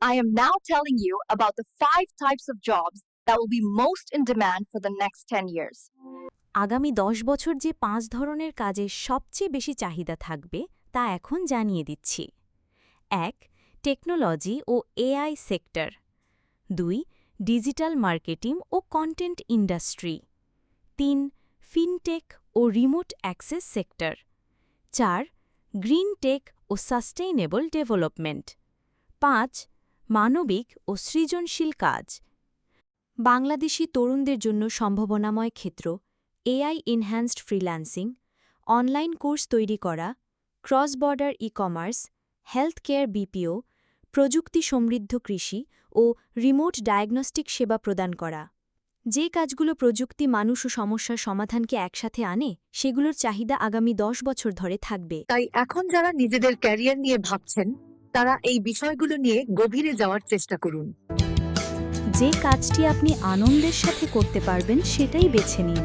I am now telling you about the five types of jobs that will be most in demand for the next 10 years. আগামী দশ বছর যে পাঁচ ধরনের কাজের সবচেয়ে বেশি চাহিদা থাকবে, তা এখন জানিয়ে দিচ্ছি। এক, টেকনোলজি ও এআই সেক্টর। দুই, ডিজিটাল মার্কেটিং ও কন্টেন্ট ইন্ডাস্ট্রি। তিন, ফিনটেক ও রিমোট অ্যাক্সেস সেক্টর। চার, গ্রিন টেক ও সাস্টেইনেবল ডেভেলপমেন্ট। পাঁচ মানবিক ও সৃজনশীল কাজ। বাংলাদেশি তরুণদের জন্য সম্ভাবনাময় ক্ষেত্র, AI enhanced freelancing online course তৈরি করা cross border e commerce health care BPO প্রযুক্তি সমৃদ্ধ কৃষি ও রিমোট ডায়াগনস্টিক সেবা প্রদান করা। যে কাজগুলো প্রযুক্তি, মানুষ ও সমস্যার সমাধানকে একসাথে আনে, সেগুলোর চাহিদা আগামী দশ বছর ধরে থাকবে। তাই এখন যারা নিজেদের ক্যারিয়ার নিয়ে ভাবছেন তারা এই বিষয়গুলো নিয়ে গভীরে যাওয়ার চেষ্টা করুন। যে কাজটি আপনি আনন্দের সাথে করতে পারবেন সেটাই বেছে নিন।